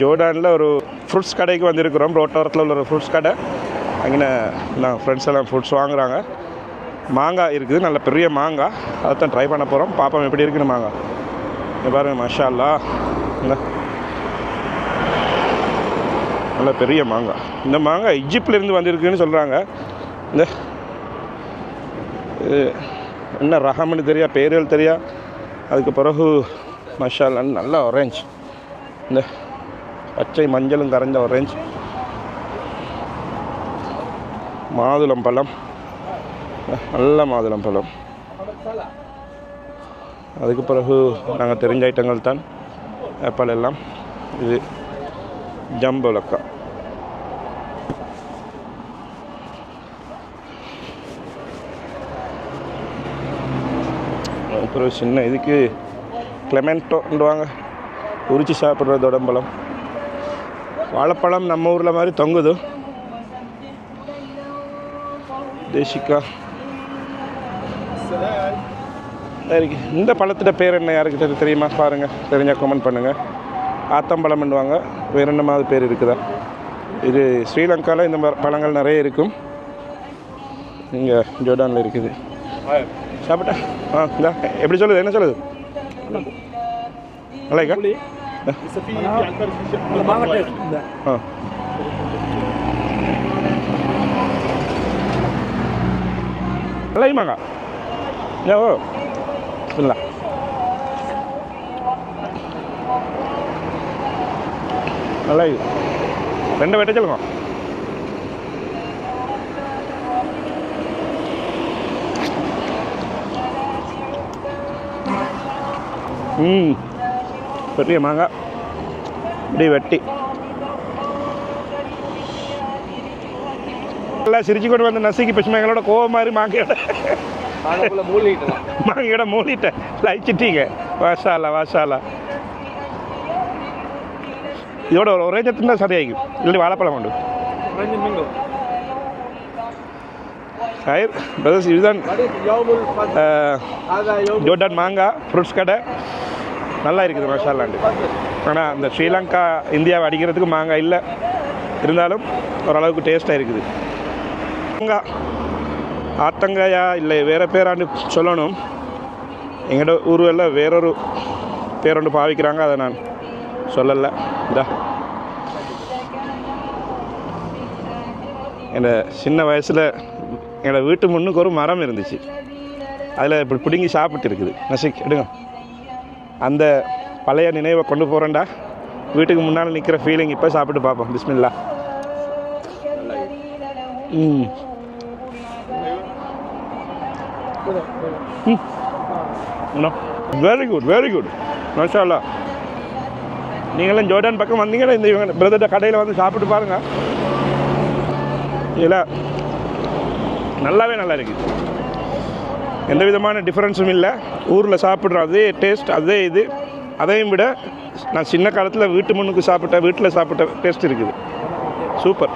ஜோர்டானில் ஒரு ஃப்ரூட்ஸ் கடைக்கு வந்திருக்கிறோம். ரோட்டோரத்தில் உள்ள ஒரு ஃப்ரூட்ஸ் கடை. அங்கே நான் ஃப்ரெண்ட்ஸ் எல்லாம் ஃப்ரூட்ஸ் வாங்குறாங்க. மாங்காய் இருக்குது. நல்ல பெரிய மாங்காய் அதைத்தான் ட்ரை பண்ண போகிறோம் பாப்போம் எப்படி இருக்குன்னு மாங்காய் இங்கே பாருங்கள் மஷாலா என்ன நல்ல பெரிய மாங்காய் இந்த மாங்காய் இஜிப்ட்லேருந்து வந்திருக்குன்னு சொல்கிறாங்க இந்த. இது என்ன ரகம்னு தெரியா? பேரியல் தெரியா? அதுக்கு பிறகு மஷா நல்லா நல்ல இந்த. பச்சை மஞ்சளும் கரைஞ்ச ஆரஞ்சு மாதுளம் பழம். நல்ல மாதுளம் பழம். அதுக்கு பிறகு நாங்கள் தெரிஞ்ச ஐட்டங்கள் தான். ஆப்பிள் எல்லாம். இது ஜம்பலக்கா அப்புறம் சின்ன இதுக்கு கிளமெண்டோன்னுவாங்க உரிச்சு சாப்பிட்றது உடம்பலம் வாழைப்பழம் நம்ம ஊரில் மாதிரி தொங்குது. தேசிக்கா சரி இந்த பழத்தோட பேர் என்ன யாருக்கிட்ட தெரியுமா? பாருங்கள் தெரிஞ்சால் கமெண்ட் பண்ணுங்கள் ஆத்தம்பழம்ன்னுவாங்க. வேறு என்ன மாதிரி பேர் இருக்குதா? இது ஸ்ரீலங்காவில் இந்த மாதிரி பழங்கள் நிறைய இருக்கும். இங்கே ஜோர்டானில் இருக்குது. சாப்பிட்டா? ஆ இந்தா. எப்படி சொல்லுது? என்ன சொல்லுது? நல்லாக்கா ஆ நல்லாயுமாங்க ஓ இல்லை நல்லா இது ரெண்டு வெட்ட சொல்லுங்க ம் பெரிய மாங்காய் இப்படி வெட்டி. எல்லாம் சிரிச்சு கொண்டு வந்து நசுக்கி பசுமைங்களோட கோவம் மாதிரி மாங்கையோட. மாங்கையோட மூடிட்டேன் லைச்சிட்டீங்க வாசாலா வாசாலா. இதோட ஒரு ஒரே சத்துனா சரியாகும் இல்லை வாழைப்பழம் உண்டு. ஹயர் பிரதர்ஸ் இதுதான் ஜோர்டான் மாங்காய் ஃப்ரூட்ஸ் கடை. நல்லா இருக்குது மசாலாண்டு ஆனால் இந்த ஸ்ரீலங்கா இந்தியாவை அடிக்கிறதுக்கு மாங்காய் இல்லை. இருந்தாலும் ஓரளவுக்கு டேஸ்ட்டாக இருக்குது. மாங்காய் ஆத்தங்காயா இல்லை வேறு பேராண்டு சொல்லணும். எங்களோட ஊரில் வேறொரு பேரொன்று பாவிக்கிறாங்க அதை நான் சொல்லலை. இதா என்னோட சின்ன வயசில் என்னோடய வீட்டு முன்னுக்கு ஒரு மரம் இருந்துச்சு. அதில் இப்படி பிடுங்கி சாப்பிட்டு இருக்குது நசிக் எடுங்க. அந்த பழைய நினைவை கொண்டு போகிறேன்டா வீட்டுக்கு முன்னால் நிற்கிற ஃபீலிங் இப்போ சாப்பிட்டு பார்ப்போம். பிஸ்மில்லா. ம். வெரி குட் வெரி குட் மஷாலா நீங்களும் ஜோர்டான் பக்கம் வந்தீங்கன்னா இந்த இவங்க பிரதர்ட கடையில் வந்து சாப்பிட்டு பாருங்க. இதில் நல்லாவே நல்லா இருக்குது எந்த விதமான டிஃப்ரென்ஸும் இல்லை. ஊரில் சாப்பிட்ற அதே டேஸ்ட் அதே இது அதையும் விட நான் சின்ன காலத்தில் வீட்டு முன்னுக்கு சாப்பிட்ட வீட்டில் சாப்பிட்ட டேஸ்ட் இருக்குது. சூப்பர்